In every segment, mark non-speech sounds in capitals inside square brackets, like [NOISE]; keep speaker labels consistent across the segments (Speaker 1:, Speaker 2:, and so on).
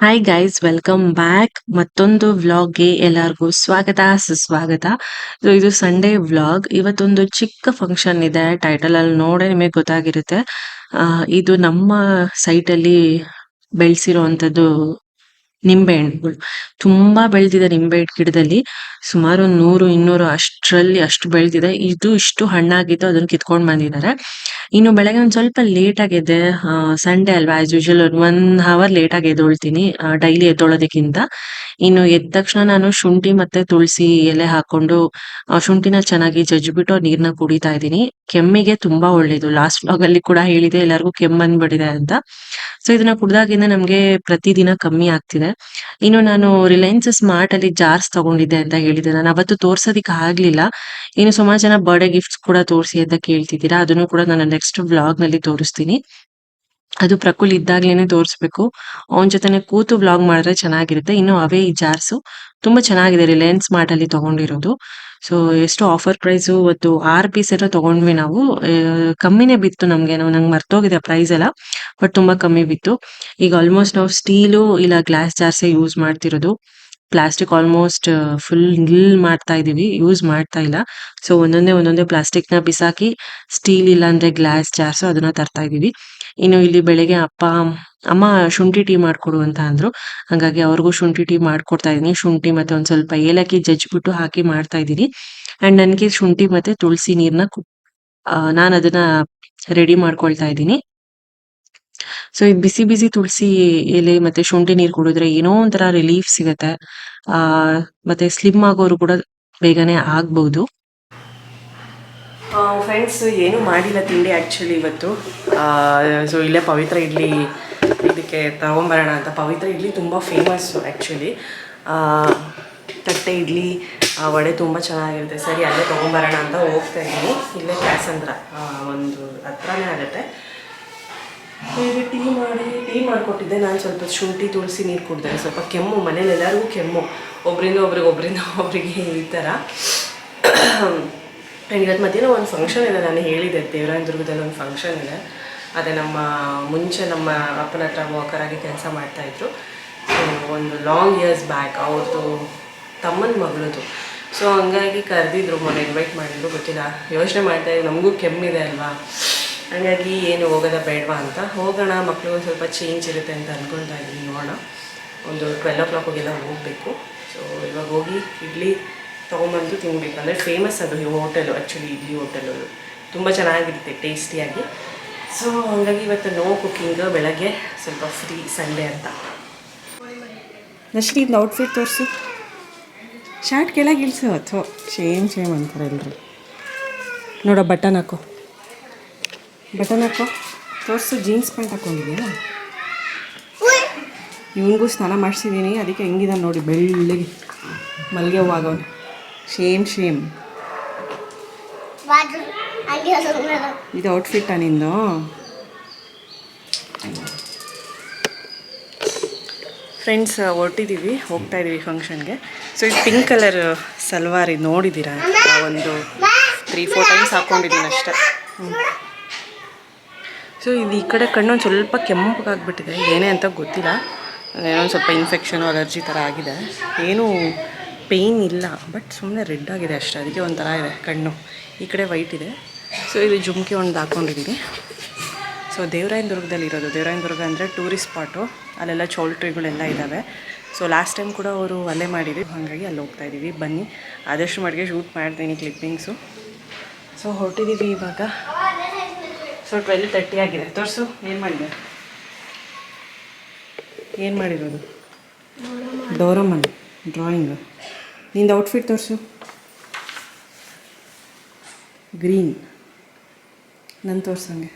Speaker 1: Hi guys welcome back ಮತ್ತೊಂದು ವ್ಲಾಗ್ಗೆ ಎಲ್ಲರಿಗೂ ಸ್ವಾಗತ, ಸುಸ್ವಾಗತ. ಸೊ ಇದು ಸಂಡೇ ವ್ಲಾಗ್ ಇವತ್ತೊಂದು ಚಿಕ್ಕ ಫಂಕ್ಷನ್ ಇದೆ. ಟೈಟಲ್ ಅಲ್ಲಿ ನೋಡೇ ನಿಮಗೆ ಗೊತ್ತಾಗಿರುತ್ತೆ. ಇದು ನಮ್ಮ ಸೈಟ್ ಅಲ್ಲಿ ಬೆಳೆಸಿರುವಂತದ್ದು ನಿಂಬೆ ಹಣ್ಣುಗಳು ತುಂಬಾ ಬೆಳೆದಿದೆ ನಿಂಬೆ ಗಿಡದಲ್ಲಿ. ಸುಮಾರು ಒಂದ್ ನೂರು, ಇನ್ನೂರು ಅಷ್ಟರಲ್ಲಿ ಅಷ್ಟು ಬೆಳೆದಿದೆ. ಇದು ಇಷ್ಟು ಹಣ್ಣಾಗಿದ್ದು ಅದನ್ನ ಕಿತ್ಕೊಂಡ್ ಬಂದಿದ್ದಾರೆ. ಇನ್ನು ಬೆಳಗ್ಗೆ ಒಂದ್ ಸ್ವಲ್ಪ ಲೇಟ್ ಆಗಿದೆ ಸಂಡೇ ಅಲ್ವಾ as usual one hour late ಆಗಿ ಎದ್ದೊಳ್ತೀನಿ ಡೈಲಿ ಎದ್ದೊಳೋದಕ್ಕಿಂತ. ಇನ್ನು ಎದ್ದ ತಕ್ಷಣ ನಾನು ಶುಂಠಿ ಮತ್ತೆ ತುಳಸಿ ಎಲೆ ಹಾಕೊಂಡು ಶುಂಠಿನ ಚೆನ್ನಾಗಿ ಜಜ್ಜಿಬಿಟ್ಟು ನೀರ್ನ ಕುಡಿತಾ ಇದ್ದೀನಿ. ಕೆಮ್ಮಿಗೆ ತುಂಬಾ ಒಳ್ಳೇದು. ಲಾಸ್ಟ್ ವ್ಲಾಗ್ ಅಲ್ಲಿ ಕೂಡ ಹೇಳಿದೆ ಎಲ್ಲರಿಗೂ ಕೆಮ್ಮು ಬಂದ್ಬಿಟ್ಟಿದೆ ಅಂತ. ಸೊ ಇದನ್ನ ಕುಡ್ದಾಗಿಂದ ನಮ್ಗೆ ಪ್ರತಿದಿನ ಕಮ್ಮಿ ಆಗ್ತಿದೆ. ಇನ್ನು ನಾನು ರಿಲಯನ್ಸ್ ಸ್ಮಾರ್ಟ್ ಅಲ್ಲಿ ಜಾರ್ಸ್ ತಗೊಂಡಿದ್ದೆ ಅಂತ ಹೇಳಿದೆ. ನಾನು ಅವತ್ತು ತೋರ್ಸೋದಿಕ್ ಆಗ್ಲಿಲ್ಲ. ಇನ್ನು ಸುಮಾರು ಜನ ಬರ್ಡೇ ಗಿಫ್ಟ್ಸ್ ಕೂಡ ತೋರಿಸಿ ಅಂತ ಕೇಳ್ತಿದ್ದೀರಾ? ಅದನ್ನು ಕೂಡ ನಾನು ನೆಕ್ಸ್ಟ್ ವ್ಲಾಗ್ನಲ್ಲಿ ತೋರಿಸ್ತೀನಿ. ಅದು ಪ್ರಕುಲ್ ಇದ್ದಾಗ್ಲೇನೆ ತೋರಿಸ್ಬೇಕು. ಅವನ ಜೊತೆನೆ ಕೂತು ವ್ಲಾಗ್ ಮಾಡಿದ್ರೆ ಚೆನ್ನಾಗಿರುತ್ತೆ. ಇನ್ನು ಅವೇ ಈ ಜಾರ್ಸು ತುಂಬಾ ಚೆನ್ನಾಗಿದೆ ರಿಲಯನ್ಸ್ ಸ್ಮಾರ್ಟ್ ಅಲ್ಲಿ ತಗೊಂಡಿರೋದು. ಸೊ ಎಷ್ಟು ಆಫರ್ ಪ್ರೈಸ್ ಇವತ್ತು ಆರ್ ಪೀಸ್ ಏನೋ ತಗೊಂಡ್ವಿ ನಾವು. ಕಮ್ಮಿನೇ ಬಿತ್ತು ನಮ್ಗೆ. ನಂಗೆ ಮರ್ತೋಗಿದೆ ಪ್ರೈಸ್ ಎಲ್ಲ ಬಟ್ ತುಂಬಾ ಕಮ್ಮಿ ಬಿತ್ತು. ಈಗ ಆಲ್ಮೋಸ್ಟ್ ನಾವು ಸ್ಟೀಲು ಇಲ್ಲ ಗ್ಲಾಸ್ ಜಾರ್ಸೆ ಯೂಸ್ ಮಾಡ್ತಿರೋದು. ಪ್ಲಾಸ್ಟಿಕ್ ಆಲ್ಮೋಸ್ಟ್ ಫುಲ್ ನಿಲ್ ಮಾಡ್ತಾ ಇದೀವಿ. ಯೂಸ್ ಮಾಡ್ತಾ ಇಲ್ಲ. ಸೊ ಒಂದೊಂದೇ ಒಂದೊಂದೇ ಪ್ಲಾಸ್ಟಿಕ್ನ ಬಿಸಾಕಿ ಸ್ಟೀಲ್ ಇಲ್ಲ ಅಂದ್ರೆ ಗ್ಲಾಸ್ ಜಾರ್ಸು ಅದನ್ನ ತರ್ತಾ ಇದೀವಿ. ಇನ್ನು ಇಲ್ಲಿ ಬೆಳಿಗ್ಗೆ ಅಪ್ಪ, ಅಮ್ಮ ಶುಂಠಿ ಟೀ ಮಾಡ್ಕೊಡು ಅಂತ ಅಂದ್ರು. ಹಂಗಾಗಿ ಅವ್ರಿಗೂ ಶುಂಠಿ ಟೀ ಮಾಡ್ಕೊಡ್ತಾ ಇದೀನಿ ಶುಂಠಿ ಮತ್ತೆ ಒಂದ್ ಸ್ವಲ್ಪ ಏಲಕ್ಕಿ ಜಜ್ಬಿಟ್ಟು ಹಾಕಿ ಮಾಡ್ತಾ ಇದೀನಿ ಅಂಡ್ ನನ್ಗೆ ಶುಂಠಿ ಮತ್ತೆ ತುಳಸಿ ನೀರ್ನ ನಾನು ಅದನ್ನ ರೆಡಿ ಮಾಡ್ಕೊಳ್ತಾ ಇದ್ದೀನಿ. ಸೊ ಈ ಬಿಸಿ ಬಿಸಿ ತುಳಸಿ ಎಲೆ ಮತ್ತೆ ಶುಂಠಿ ನೀರು ಕುಡಿದ್ರೆ ಏನೋ ಒಂಥರ ರಿಲೀಫ್ ಸಿಗತ್ತೆ. ಆ, ಮತ್ತೆ ಸ್ಲಿಮ್ ಆಗೋರು ಕೂಡ ಬೇಗನೆ ಆಗ್ಬಹುದು
Speaker 2: ಫ್ರೆಂಡ್ಸ್ ಏನು ಮಾಡಿಲ್ಲ ತಿಂಡಿ ಆ್ಯಕ್ಚುಲಿ ಇವತ್ತು. ಸೊ ಇಲ್ಲೇ ಪವಿತ್ರ ಇಡ್ಲಿ ಇದಕ್ಕೆ ತಗೊಂಬರೋಣ ಅಂತ. ಪವಿತ್ರ ಇಡ್ಲಿ ತುಂಬ ಫೇಮಸ್ಸು ಆ್ಯಕ್ಚುಲಿ ತಟ್ಟೆ ಇಡ್ಲಿ ವಡೆ ತುಂಬ ಚೆನ್ನಾಗಿರುತ್ತೆ. ಸರಿ, ಅಲ್ಲೇ ತೊಗೊಂಬರೋಣ ಅಂತ ಹೋಗ್ತಾ ಇದ್ದೀನಿ. ಇಲ್ಲೇ ಕ್ಯಾಸಂದ್ರ ಒಂದು ಹತ್ರನೇ ಆಗುತ್ತೆ. ಹೀಗೆ ಟೀ ಮಾಡಿ, ಟೀ ಮಾಡಿಕೊಟ್ಟಿದ್ದೆ. ನಾನು ಸ್ವಲ್ಪ ಶುಂಠಿ, ತುಳಸಿ ನೀರು ಕುಡಿದೆ. ಸ್ವಲ್ಪ ಕೆಮ್ಮು ಮನೇಲಿ ಎಲ್ಲರಿಗೂ ಕೆಮ್ಮು. ಒಬ್ಬರಿಂದ ಒಬ್ರಿಗೆ ಒಬ್ಬರಿಂದ ಒಬ್ಬರಿಗೆ ಈ ಥರ. ಇವತ್ತು ಮಧ್ಯಾಹ್ನ ಒಂದು ಫಂಕ್ಷನ್ ಇದೆ, ನಾನು ಹೇಳಿದ್ದೆ ದೇವರಾಯನದುರ್ಗದಲ್ಲಿ ಒಂದು ಫಂಕ್ಷನ್ ಇದೆ. ಅದೇ ನಮ್ಮ ಮುಂಚೆ ನಮ್ಮ ಅಪ್ಪನ ಹತ್ರ ವಾಕರ್ ಆಗಿ ಕೆಲಸ ಮಾಡ್ತಾಯಿದ್ರು ಒಂದು ಲಾಂಗ್ ಇಯರ್ಸ್ ಬ್ಯಾಕ್ ಅವ್ರದ್ದು ತಮ್ಮನ ಮಗಳದು. ಸೊ ಹಂಗಾಗಿ ಕರೆದಿದ್ರು, ಮೊನ್ನೆ ಇನ್ವೈಟ್ ಮಾಡಿದ್ರು, ಗೊತ್ತಿಲ್ಲ. ಯೋಚನೆ ಮಾಡ್ತಾ ನಮಗೂ ಕೆಮ್ಮಿದೆ ಅಲ್ವಾ? ಹಂಗಾಗಿ ಏನು ಹೋಗೋದ ಬೇಡವಾ ಅಂತ. ಹೋಗೋಣ ಮಕ್ಕಳು ಸ್ವಲ್ಪ ಚೇಂಜ್ ಇರುತ್ತೆ ಅಂತ ಅಂದ್ಕೊಳ್ತಾ ಇದ್ದೀನಿ ನೋಡೋಣ. ಒಂದು ಟ್ವೆಲ್ ಓ ಕ್ಲಾಕಿಗೆಲ್ಲ ಹೋಗಬೇಕು. ಸೊ ಇವಾಗ ಹೋಗಿ, ಇಡ್ಲಿ ತೊಗೊಂಬಂದು ತಿನ್ನಬೇಕು ಅಂದರೆ ಫೇಮಸ್ ಅದು ಈ ಹೋಟೆಲು ಆ್ಯಕ್ಚುಲಿ ಇಡ್ಲಿ ಹೋಟೆಲು ತುಂಬ ಚೆನ್ನಾಗಿರುತ್ತೆ ಟೇಸ್ಟಿಯಾಗಿ ಸೊ ಹಂಗಾಗಿ ಇವತ್ತು ನೋ ಕುಕ್ಕಿಂಗ್ ಬೆಳಗ್ಗೆ ಸ್ವಲ್ಪ ಫ್ರೀ ಸಂಡೇ ಅಂತ. ನಶ್ರೀದ್ ಔಟ್ಫಿಟ್ ತೋರಿಸು. ಶಾರ್ಟ್ ಕೆಳಗೆ ಇಳಿಸು, ಅಥವಾ ಸೇಮ್ ಸೇಮ್ ಅಂತಾರೆ ಎಲ್ಲರೂ ನೋಡೋ ಬಟನ್ ಹಾಕೋ. ಬಟನ್ ಹಾಕೋ. ತೋರಿಸು ಜೀನ್ಸ್ ಪ್ಯಾಂಟ್ ಹಾಕೊಂಡಿದ್ಯಾ? ಇವನಿಗೂ ಸ್ನಾನ ಮಾಡಿಸಿದ್ದೀನಿ ಅದಕ್ಕೆ ಹೆಂಗಿದಾನೆ ನೋಡಿ, ಬೆಳ್ಳಿಗೆ ಮಲ್ಲಿಗೆ ಹೂವು ಆಗವನು ಶೇಮ್ ಶೇಮ್ ಇದು ಔಟ್ಫಿಟ್ಟಾ ನಿಂದು? ಫ್ರೆಂಡ್ಸ್ ಹೊರಟಿದ್ದೀವಿ ಹೋಗ್ತಾ ಇದ್ದೀವಿ ಫಂಕ್ಷನ್ಗೆ ಸೊ ಇದು ಪಿಂಕ್ ಕಲರ್ ಸಲ್ವಾರ್ ಇದು ನೋಡಿದ್ದೀರಾ ಒಂದು ತ್ರೀ ಫೋರ್ ಟೈಮ್ಸ್ ಹಾಕ್ಕೊಂಡಿದ್ದೀನಿ ಅಷ್ಟೇ. ಸೊ ಇದು ಈ ಕಡೆ ಕಣ್ಣು ಒಂದು ಸ್ವಲ್ಪ ಕೆಂಪಗಾಗ್ಬಿಟ್ಟಿದೆ ಏನೇ ಅಂತ ಗೊತ್ತಿಲ್ಲ. ಏನೋ ಒಂದು ಸ್ವಲ್ಪ ಇನ್ಫೆಕ್ಷನು ಅಲರ್ಜಿ ಥರ ಆಗಿದೆ. ಏನೂ ಪೇಯ್ನ್ ಇಲ್ಲ ಬಟ್ ಸುಮ್ಮನೆ ರೆಡ್ ಆಗಿದೆ ಅಷ್ಟೇ ಅದಕ್ಕೆ ಒಂಥರ ಇದೆ ಕಣ್ಣು. ಈ ಕಡೆ ವೈಟ್ ಇದೆ. ಸೊ ಇದು ಜುಮ್ಕಿ ಒಂದು ಹಾಕ್ಕೊಂಡಿದ್ದೀನಿ ಸೊ ದೇವರಾಯನದುರ್ಗದಲ್ಲಿ ಇರೋದು. ದೇವರಾಯನದುರ್ಗ ಅಂದರೆ ಟೂರಿಸ್ಟ್ ಸ್ಪಾಟು ಅಲ್ಲೆಲ್ಲ ಚೌಲ್ಟ್ರಿಗಳೆಲ್ಲ ಇದ್ದಾವೆ ಸೊ ಲಾಸ್ಟ್ ಟೈಮ್ ಕೂಡ ಅವರು ಅಲ್ಲೇ ಮಾಡಿದ್ವಿ ಹಾಗಾಗಿ ಅಲ್ಲಿ ಹೋಗ್ತಾ ಇದ್ದೀವಿ ಬನ್ನಿ. ಆದಷ್ಟು ಮಟ್ಟಿಗೆ ಶೂಟ್ ಮಾಡ್ತೀನಿ ಕ್ಲಿಪ್ಪಿಂಗ್ಸು ಸೊ ಹೊರಟಿದ್ದೀವಿ ಇವಾಗ. ಸೊ ಟ್ವೆಲ್ ತರ್ಟಿ ಆಗಿದೆ. ತೋರಿಸು ಏನು ಮಾಡಿದೆ? ಏನು ಮಾಡಿರೋದು? ಡೋರಮನ್. ಡ್ರಾಯಿಂಗ್ ನಿಂದು ಔಟ್ಫಿಟ್ ತೋರಿಸು. ಗ್ರೀನ್ ನಾನು ತೋರ್ಸಂಗೆ.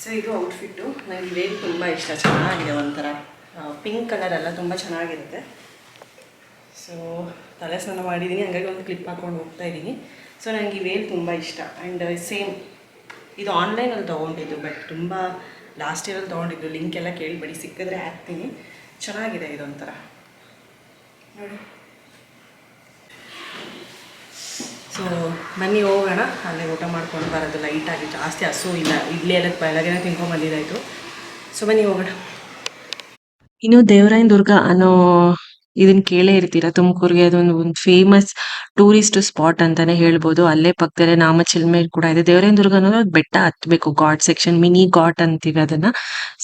Speaker 2: ಸೊ ಇದು ಔಟ್ಫಿಟ್ಟು ನನಗೆ ವೇಲ್ ತುಂಬ ಇಷ್ಟ. ಚೆನ್ನಾಗಿದೆ ಒಂಥರ. ಪಿಂಕ್ ಕಲರ್ ಎಲ್ಲ ತುಂಬ ಚೆನ್ನಾಗಿರುತ್ತೆ. ಸೊ ತಲೆ ಸ್ನಾನ ಮಾಡಿದ್ದೀನಿ ಹಂಗಾಗಿ ಒಂದು ಕ್ಲಿಪ್ ಹಾಕ್ಕೊಂಡು ಹೋಗ್ತಾ ಇದ್ದೀನಿ ಸೊ ನನಗೆ ಈ ವೇಲ್ ತುಂಬ ಇಷ್ಟ. ಆ್ಯಂಡ್ ಸೇಮ್ ಇದು ಆನ್ಲೈನಲ್ಲಿ ತೊಗೊಂಡಿದ್ದು ಬಟ್ ತುಂಬ ಲಾಸ್ಟ್ ಇಯರಲ್ಲಿ ತೊಗೊಂಡಿದ್ದು. ಲಿಂಕ್ ಎಲ್ಲ ಕೇಳಿಬೇಡಿ. ಸಿಕ್ಕಿದ್ರೆ ಹಾಕ್ತೀನಿ. ಚೆನ್ನಾಗಿದೆ ಇದೊಂಥರ. ನೋಡಿ. ಸೊ ಬನ್ನಿ ಹೋಗೋಣ. ಅಲ್ಲೇ ಊಟ ಮಾಡ್ಕೊಂಡು ಬರೋದು ಲೈಟಾಗಿ ಜಾಸ್ತಿ ಹಸು ಇಲ್ಲ. ಇಡ್ಲಿ ಎಲ್ಲ ಬೆಳಗ್ಗೆನೇ ತಿನ್ಕೊಂಡು ಬಂದಿದ್ದಾಯಿತು. ಸೊ ಬನ್ನಿ ಹೋಗೋಣ.
Speaker 1: ಇನ್ನು ದೇವರಾಯನ ದುರ್ಗ ಅನ್ನೋ ಇದನ್ನ ಕೇಳೇ ಇರ್ತೀರಾ? ತುಮಕೂರ್ಗೆ ಅದೊಂದು ಒಂದು ಫೇಮಸ್ ಟೂರಿಸ್ಟ್ ಸ್ಪಾಟ್ ಅಂತಾನೆ ಹೇಳ್ಬೋದು. ಅಲ್ಲೇ ಪಕ್ಕದಲ್ಲೇ ನಾಮಚಿಲ್ಮೆ ಕೂಡ ಇದೆ. ದೇವರಾಯನ ದುರ್ಗ ಅನ್ನೋದು ಬೆಟ್ಟ ಹತ್ಬೇಕು, ಘಾಟ್ ಸೆಕ್ಷನ್ ಮಿನಿ ಘಾಟ್ ಅಂತೀವಿ ಅದನ್ನ.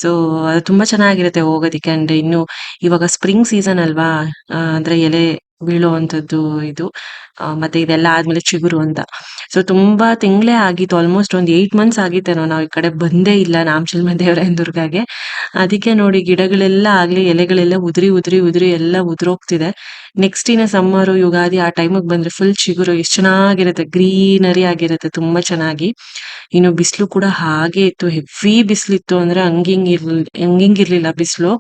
Speaker 1: ಸೊ ಅದು ತುಂಬಾ ಚೆನ್ನಾಗಿರುತ್ತೆ ಹೋಗೋದಿಕ್ಕೆ. ಅಂಡ್ ಇನ್ನು ಇವಾಗ ಸ್ಪ್ರಿಂಗ್ ಸೀಸನ್ ಅಲ್ವಾ ಅಂದ್ರೆ ಎಲೆ ಬೀಳುವಂತದ್ದು ಇದು. ಮತ್ತೆ ಇದೆಲ್ಲ ಆದ್ಮೇಲೆ ಚಿಗುರು ಅಂತ. ಸೊ ತುಂಬಾ ತಿಂಗಳೇ ಆಗಿತ್ತು ಆಲ್ಮೋಸ್ಟ್ ಒಂದು ಏಯ್ಟ್ ಮಂತ್ಸ್ ಆಗಿತ್ತೇನೋ, ನಾವು ಈ ಕಡೆ ಬಂದೇ ಇಲ್ಲ ನಾಮಚಲ್ಮ ದೇವರಾಯನ [LAUGHS] ದುರ್ಗಗೆ. ಅದಕ್ಕೆ ನೋಡಿ ಗಿಡಗಳೆಲ್ಲ ಆಗ್ಲಿ, ಎಲೆಗಳೆಲ್ಲ ಉದುರಿ ಉದುರಿ ಉದುರಿ ಎಲ್ಲ ಉದುರೋಗ್ತಿದೆ. ನೆಕ್ಸ್ಟ್ ಇನ್ನ ಸಮ್ಮರು ಯುಗಾದಿ ಆ ಟೈಮಿಗೆ ಬಂದ್ರೆ ಫುಲ್ ಚಿಗುರು, ಎಷ್ಟು ಚೆನ್ನಾಗಿರುತ್ತೆ, ಗ್ರೀನರಿ ಆಗಿರುತ್ತೆ, ತುಂಬಾ ಚೆನ್ನಾಗಿ. ಇನ್ನು ಬಿಸಿಲು ಕೂಡ ಹಾಗೆ ಇತ್ತು ಹೆವಿ ಬಿಸಿಲಿತ್ತು ಅಂದ್ರೆ ಹಂಗಿಂಗ್ ಇರ್ಲಿ, ಹಂಗಿಂಗ್ ಇರ್ಲಿಲ್ಲ ಬಿಸಿಲು.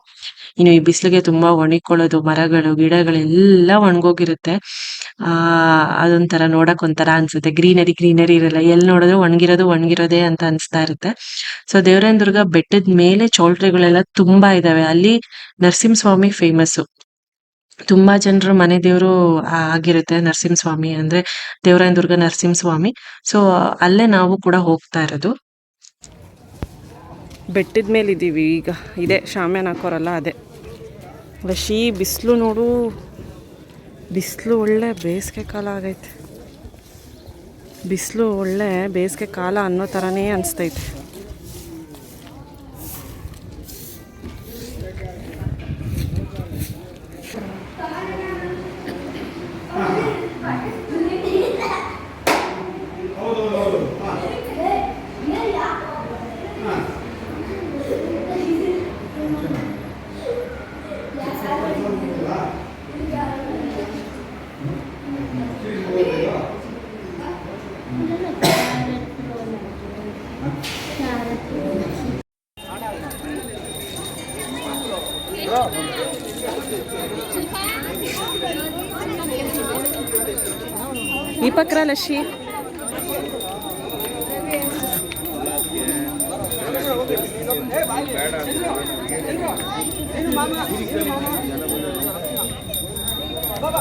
Speaker 1: ಇನ್ನು ಈ ಬಿಸಿಲಿಗೆ ತುಂಬಾ ಒಣಕೊಳ್ಳೋದು, ಮರಗಳು, ಗಿಡಗಳೆಲ್ಲ ಒಣಗೋಗಿರುತ್ತೆ. ಆ, ಅದೊಂಥರ ನೋಡಕ್ ಒಂಥರ ಅನ್ಸುತ್ತೆ. ಗ್ರೀನರಿ ಗ್ರೀನರಿ ಇರಲ್ಲ. ಎಲ್ಲಿ ನೋಡಿದ್ರು ಒಣಗಿರೋದು ಒಣಗಿರೋದೇ ಅಂತ ಅನ್ಸ್ತಾ ಇರುತ್ತೆ. ಸೊ ದೇವರಾಯನ ದುರ್ಗ ಬೆಟ್ಟದ ಮೇಲೆ ಚೌಲ್ಟ್ರಿಗಳೆಲ್ಲ ತುಂಬಾ ಇದಾವೆ. ಅಲ್ಲಿ ನರಸಿಂಹಸ್ವಾಮಿ ಫೇಮಸ್ ತುಂಬಾ ಜನರು ಮನೆ ದೇವರು ಆಗಿರುತ್ತೆ ನರಸಿಂಹಸ್ವಾಮಿ ಅಂದ್ರೆ ದೇವರಾಯನ ದುರ್ಗ ನರಸಿಂಹಸ್ವಾಮಿ. ಸೊ, ಅಲ್ಲೇ ನಾವು ಕೂಡ ಹೋಗ್ತಾ ಇರೋದು.
Speaker 2: ಬೆಟ್ಟದ ಮೇಲೆ ಇದ್ದೀವಿ ಈಗ ಇದೆ, ಶಾಮ್ಯಾನ ಹಾಕೋರಲ್ಲ ಅದೇ. ವಶಿ, ಬಿಸಿಲು ನೋಡು. ಬಿಸಿಲು ಒಳ್ಳೆ ಬೇಸಿಗೆ ಕಾಲ ಆಗೈತೆ. ಬಿಸಿಲು ಒಳ್ಳೆ ಬೇಸಿಗೆ ಕಾಲ ಅನ್ನೋ ಥರನೇ ಅನಿಸ್ತೈತೆ. ఈ పక్కరా లక్ష్మి బాబా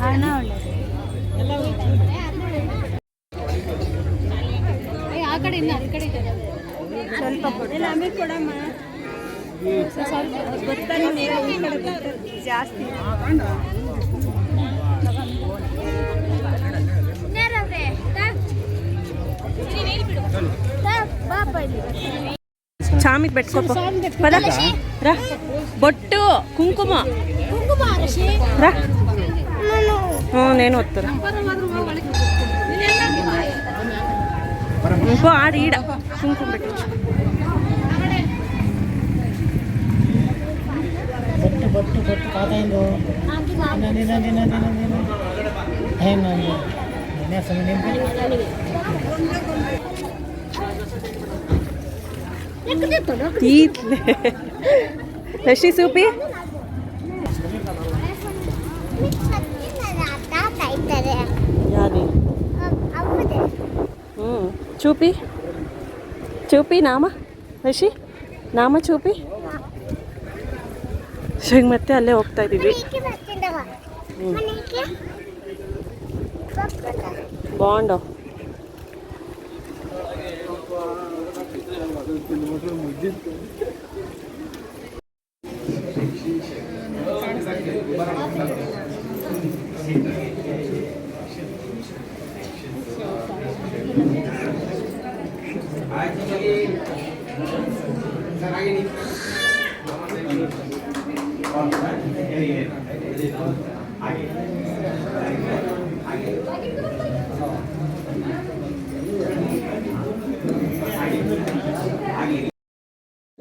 Speaker 3: ಆ
Speaker 2: ಚಾಮಿಗೆ ಬೊಟ್ಟು ಕುಂಕುಮ. ರಾ ಹ್ಞೂ ನೇನು ಓದ್ತಾರ ಆಡಿ ಆಡು ಈಡ ಸುಮ್ಕೊಂಡ್ಬಿಟ್ಟು
Speaker 4: ಬಟ್ಟು ಬಟ್ಟು ಕಾದಾಯ್ದು ದಿನ ದಿನ ದಿನ ದಿನ ಏನು ನಿನ್ನೆ ಸಮಯ
Speaker 2: ಸೂಪಿ చూపి చూపి నామ ರಶಿ ನಾಮ చూపಿ ಸೊ ಈಗ ಮತ್ತೆ ಅಲ್ಲೇ ಹೋಗ್ತಾ ಇದ್ದೀವಿ ಬಾಂಡು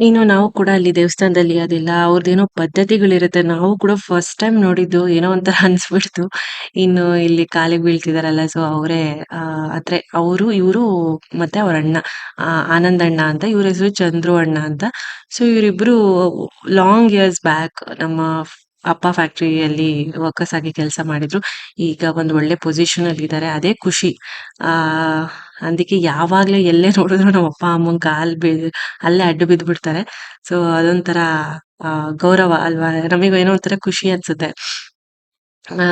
Speaker 1: ಇನ್ನು ನಾವು ಕೂಡ ಅಲ್ಲಿ ದೇವಸ್ಥಾನದಲ್ಲಿ ಅದೆಲ್ಲ ಅವ್ರದ್ದೇನೋ ಪದ್ಧತಿಗಳಿರುತ್ತೆ, ನಾವು ಕೂಡ ಫಸ್ಟ್ ಟೈಮ್ ನೋಡಿದ್ದು ಏನೋ ಅಂತ [LAUGHS] ಅನ್ಸ್ಬಿಡ್ತು. ಇನ್ನು ಇಲ್ಲಿ ಕಾಲಿಗೆ ಬೀಳ್ತಿದಾರಲ್ಲ ಸೊ ಅವರೇ ಅಂದ್ರೆ ಅವರು, ಇವರು ಮತ್ತೆ ಅವ್ರ ಅಣ್ಣ ಆನಂದ್ ಅಣ್ಣ ಅಂತ, ಇವ್ರ ಹೆಸರು ಚಂದ್ರು ಅಣ್ಣ ಅಂತ. ಸೊ ಇವರಿಬ್ರು ಲಾಂಗ್ ಇಯರ್ಸ್ ಬ್ಯಾಕ್ ನಮ್ಮ ಅಪ್ಪ ಫ್ಯಾಕ್ಟ್ರಿಯಲ್ಲಿ ವರ್ಕರ್ಸ್ ಆಗಿ ಕೆಲಸ ಮಾಡಿದ್ರು. ಈಗ ಒಂದು ಒಳ್ಳೆ ಪೊಸಿಷನ್ ಅಲ್ಲಿ ಇದ್ದಾರೆ ಅದೇ ಖುಷಿ. ಆ, ಅದಕ್ಕೆ ಯಾವಾಗ್ಲೂ ಎಲ್ಲೇ ನೋಡಿದ್ರು ನಮ್ಮ ಅಪ್ಪ, ಅಮ್ಮನ ಕಾಲ್ ಬೀಳ್, ಅಲ್ಲೇ ಅಡ್ಡು ಬಿದ್ದು ಬಿಡ್ತಾರೆ ಸೊ ಅದೊಂಥರ ಗೌರವ ಅಲ್ವಾ? ನಮಗೂ ಏನೋ ಒಂಥರ ಖುಷಿ ಅನ್ಸುತ್ತೆ. ಆ,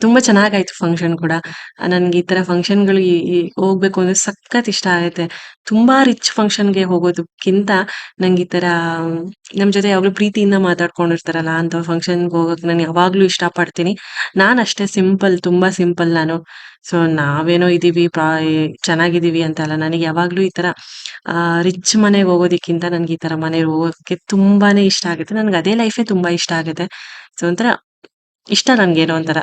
Speaker 1: ತುಂಬಾ ಚೆನ್ನಾಗಾಯ್ತು ಫಂಕ್ಷನ್ ಕೂಡ. ನನ್ಗೆ ಈ ತರ ಫಂಕ್ಷನ್ಗಳು ಹೋಗ್ಬೇಕು ಅಂದ್ರೆ ಸಖತ್ ಇಷ್ಟ ಆಗತ್ತೆ. ತುಂಬಾ ರಿಚ್ ಫಂಕ್ಷನ್ಗೆ ಹೋಗೋದಕ್ಕಿಂತ ನಂಗೆ ಈ ತರ, ನಮ್ ಜೊತೆ ಯಾವಾಗ್ಲೂ ಪ್ರೀತಿಯಿಂದ ಮಾತಾಡ್ಕೊಂಡಿರ್ತಾರಲ್ಲ ಅಂತ ಫಂಕ್ಷನ್ಗೆ ಹೋಗಕ್ ನಾನು ಯಾವಾಗ್ಲೂ ಇಷ್ಟ ಪಡ್ತೀನಿ ನಾನ್ ಅಷ್ಟೇ ಸಿಂಪಲ್ ತುಂಬಾ ಸಿಂಪಲ್ ನಾನು. ಸೊ ನಾವೇನೋ ಇದೀವಿ, ಪ್ರಾ ಚೆನ್ನಾಗಿದೀವಿ ಅಂತ ಅಲ್ಲ, ನನಗೆ ಯಾವಾಗ್ಲೂ ಈ ತರ ರಿಚ್ ಮನೆಗೆ ಹೋಗೋದಕ್ಕಿಂತ ನನ್ಗೆ ಈ ತರ ಮನೆಗೆ ಹೋಗೋಕೆ ತುಂಬಾನೇ ಇಷ್ಟ ಆಗುತ್ತೆ. ನನ್ಗೆ ಅದೇ ಲೈಫೇ ತುಂಬಾ ಇಷ್ಟ ಆಗುತ್ತೆ. ಸೊ ಒಂಥರ ಇಷ್ಟ ನನಗೇನೋ ಒಂಥರ.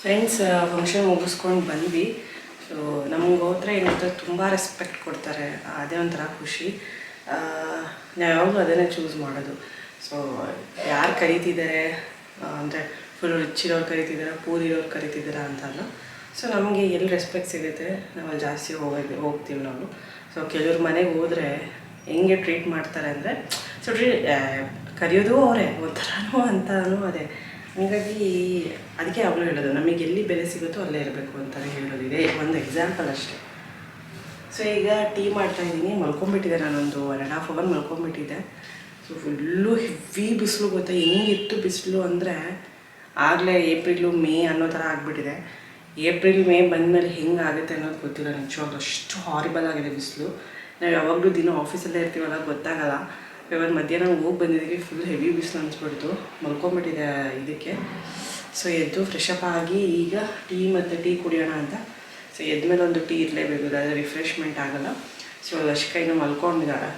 Speaker 2: ಫ್ರೆಂಡ್ಸ್ ಫಂಕ್ಷನ್ ಮುಗಿಸ್ಕೊಂಡು ಬಂದ್ವಿ. ಸೊ ನಮ್ಗೆ ಹೋದ್ರೆ ಏನಂತ ತುಂಬ ರೆಸ್ಪೆಕ್ಟ್ ಕೊಡ್ತಾರೆ. ಅದೇ ಒಂಥರ ಖುಷಿ. ನಾವು ಯಾವಾಗಲೂ ಅದನ್ನೇ ಚೂಸ್ ಮಾಡೋದು. ಸೊ ಯಾರು ಕರೀತಿದ್ದಾರೆ ಅಂದರೆ ಫುಲ್ ರಿಚ್ ಇರೋರು ಕರೀತಿದ್ದಾರೆ ಪೂರ್ ಇರೋರು ಅಂತ ಅಂತಲ್ಲ. ಸೊ ನಮಗೆ ಎಲ್ಲಿ ರೆಸ್ಪೆಕ್ಟ್ ಸಿಗುತ್ತೆ ನಾವು ಜಾಸ್ತಿ ಹೋಗಿ, ಹೋಗ್ತೀವಿ ನಾವು. ಸೊ ಕೆಲವ್ರ ಮನೆಗೆ ಹೋದರೆ ಹೆಂಗೆ ಟ್ರೀಟ್ ಮಾಡ್ತಾರೆ ಅಂದರೆ ಸೊ ಟ್ರೀ ಕರೆಯೋದು ಅವರೇ, ಒಂಥರನೂ ಅಂತಾನು ಅದೇ. ಹಾಗಾಗಿ ಅದಕ್ಕೆ ಅವಳು ಹೇಳೋದು, ನಮಗೆ ಎಲ್ಲಿ ಬೆಲೆ ಸಿಗುತ್ತೋ ಅಲ್ಲೇ ಇರಬೇಕು ಅಂತಲೇ ಹೇಳೋದಿದೆ ಒಂದು ಎಕ್ಸಾಂಪಲ್ ಅಷ್ಟೇ. ಸೊ ಈಗ ಟೀ ಮಾಡ್ತಾ ಇದ್ದೀನಿ ಮಲ್ಕೊಂಬಿಟ್ಟಿದ್ದೆ ನಾನೊಂದು ಒನ್ ಆ್ಯಂಡ್ ಹಾಫ್ ಅವರ್ ಮಲ್ಕೊಂಡ್ಬಿಟ್ಟಿದ್ದೆ. ಸೊ ಫುಲ್ಲು ಹೆವಿ ಬಿಸಿಲು ಗೊತ್ತಾ, ಹೆಂಗಿತ್ತು ಬಿಸಿಲು ಅಂದರೆ ಆಗಲೇ ಏಪ್ರಿಲು, ಮೇ ಅನ್ನೋ ಥರ ಆಗಿಬಿಟ್ಟಿದೆ. ಏಪ್ರಿಲ್, ಮೇ ಬಂದಮೇಲೆ ಹೆಂಗೆ ಆಗುತ್ತೆ ಅನ್ನೋದು ಗೊತ್ತಿಲ್ಲ, ನಿಜವಾಗ್ಲೂ ಅಷ್ಟು ಹಾರಿಬಲ್ ಆಗಿದೆ ಬಿಸಿಲು. ನಾವು ಯಾವಾಗಲೂ ದಿನ ಆಫೀಸಲ್ಲೇ ಇರ್ತೀವಲ್ಲ, ಗೊತ್ತಾಗಲ್ಲ. ಇವಾಗ ಮಧ್ಯಾಹ್ನ ಹೋಗಿ ಬಂದಿದ್ದೀವಿ ಫುಲ್ ಹೆವಿ ಬಿಸಿಲು ಅನಿಸ್ಬಿಡ್ತು. ಮಲ್ಕೊಂಬಿಟ್ಟಿದೆ ಇದಕ್ಕೆ. ಸೊ ಎದ್ದು ಫ್ರೆಶ್ ಅಪ್ ಆಗಿ ಈಗ ಟೀ ಮತ್ತು ಟೀ ಕುಡಿಯೋಣ ಅಂತ. ಸೊ ಎದ್ಮೇಲೆ ಒಂದು ಟೀ ಇರಲೇಬೇಕು, ಅದು ರಿಫ್ರೆಶ್ಮೆಂಟ್ ಆಗೋಲ್ಲ. ಸೊ ಲಶ್ಕೈನ ಮಲ್ಕೊಂಡಿದ್ದಾಳೆ.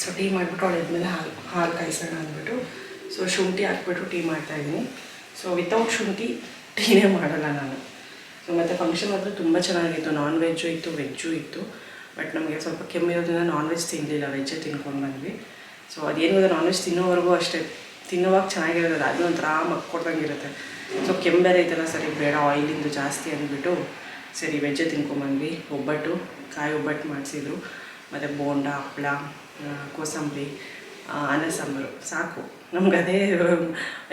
Speaker 2: ಸೊ ಟೀ ಮಾಡಿಬಿಟ್ಟು ಅವಳು ಎದ್ಮೇಲೆ ಹಾಲು ಹಾಲು ಕಾಯಿಸೋಣ ಅಂದ್ಬಿಟ್ಟು. ಸೊ ಶುಂಠಿ ಹಾಕ್ಬಿಟ್ಟು ಟೀ ಮಾಡ್ತಾಯಿದ್ದೀನಿ ಸೊ ವಿತೌಟ್ ಶುಂಠಿ ಟೀನೇ ಮಾಡೋಲ್ಲ ನಾನು. ಸೊ ಮತ್ತು ಫಂಕ್ಷನ್ ಮಾತ್ರ ತುಂಬ ಚೆನ್ನಾಗಿತ್ತು. ನಾನ್ ವೆಜ್ಜು ಇತ್ತು ವೆಜ್ಜು ಇತ್ತು. ಬಟ್ ನಮಗೆ ಸ್ವಲ್ಪ ಕೆಮ್ಮಿರೋದ್ರಿಂದ ನಾನ್ ವೆಜ್ ತಿನ್ನಲಿಲ್ಲ ವೆಜ್ಜೇ ತಿನ್ಕೊಂಡು ಬಂದ್ವಿ. ಸೊ ಅದೇನು ಗೊತ್ತಾ ನಾನ್ ವೆಜ್ ತಿನ್ನೋವರೆಗೂ ಅಷ್ಟೇ. ತಿನ್ನೋವಾಗ ಚೆನ್ನಾಗಿರೋದು, ಅದು ಒಂಥರ ಮಕ್ಕೊಡ್ದಂಗೆ ಇರುತ್ತೆ. ಸೊ ಕೆಮ್ಮು ಬೇರೆ ಐತಲ್ಲ ಸರಿ ಬೇಡ ಆಯಿಲಿಂದು ಜಾಸ್ತಿ ಅಂದ್ಬಿಟ್ಟು ಸರಿ ವೆಜ್ಜೇ ತಿನ್ಕೊಂಬಂದ್ವಿ ಒಬ್ಬಟ್ಟು, ಕಾಯಿ ಒಬ್ಬಟ್ಟು ಮಾಡಿಸಿದ್ರು. ಮತ್ತು ಬೋಂಡ ಹಪ್ಪಳ ಕೋಸಂಬರಿ ಅನ್ನ ಸಾಂಬಾರು. ಸಾಕು. ನಮ್ಗೆ ಅದೇ,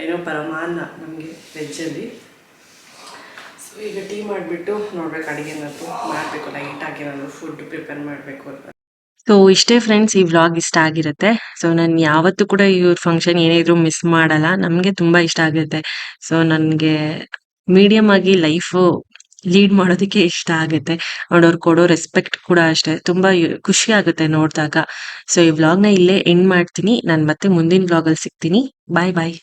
Speaker 2: ಏನೋ ಪರಮಾನ್ನ ನಮಗೆ ವೆಜ್ಜಲ್ಲಿ ಸೊ ಈಗ ಟೀ ಮಾಡಿಬಿಟ್ಟು ನೋಡ್ಬೇಕು ಅಡಿಗೆ ಏನಾದ್ರು ಮಾಡಬೇಕು ಲೈಟಾಗಿ ನಾನು ಫುಡ್ ಪ್ರಿಪೇರ್ ಮಾಡಬೇಕು ಅಂತ.
Speaker 1: ಸೊ ಇಷ್ಟೇ ಫ್ರೆಂಡ್ಸ್ ಈ ವ್ಲಾಗ್ ಇಷ್ಟ ಆಗಿರುತ್ತೆ. ಸೊ ನಾನು ಯಾವತ್ತೂ ಕೂಡ ಇವ್ರ ಫಂಕ್ಷನ್ ಏನೇ ಇದ್ರೂ ಮಿಸ್ ಮಾಡಲ್ಲ. ನಮಗೆ ತುಂಬಾ ಇಷ್ಟ ಆಗುತ್ತೆ. ಸೊ ನನಗೆ ಮೀಡಿಯಂ ಆಗಿ ಲೈಫು ಲೀಡ್ ಮಾಡೋದಕ್ಕೆ ಇಷ್ಟ ಆಗುತ್ತೆ. ಅಂಡ್ ಅವ್ರು ಕೊಡೋ ರೆಸ್ಪೆಕ್ಟ್ ಕೂಡ ಅಷ್ಟೇ. ತುಂಬಾ ಖುಷಿ ಆಗುತ್ತೆ ನೋಡಿದಾಗ. ಸೊ ಈ ವ್ಲಾಗ್ನ ಇಲ್ಲೇ ಎಂಡ್ ಮಾಡ್ತೀನಿ. ನಾನು ಮತ್ತೆ ಮುಂದಿನ ವ್ಲಾಗಲ್ಲಿ ಸಿಗ್ತೀನಿ. ಬಾಯ್ ಬಾಯ್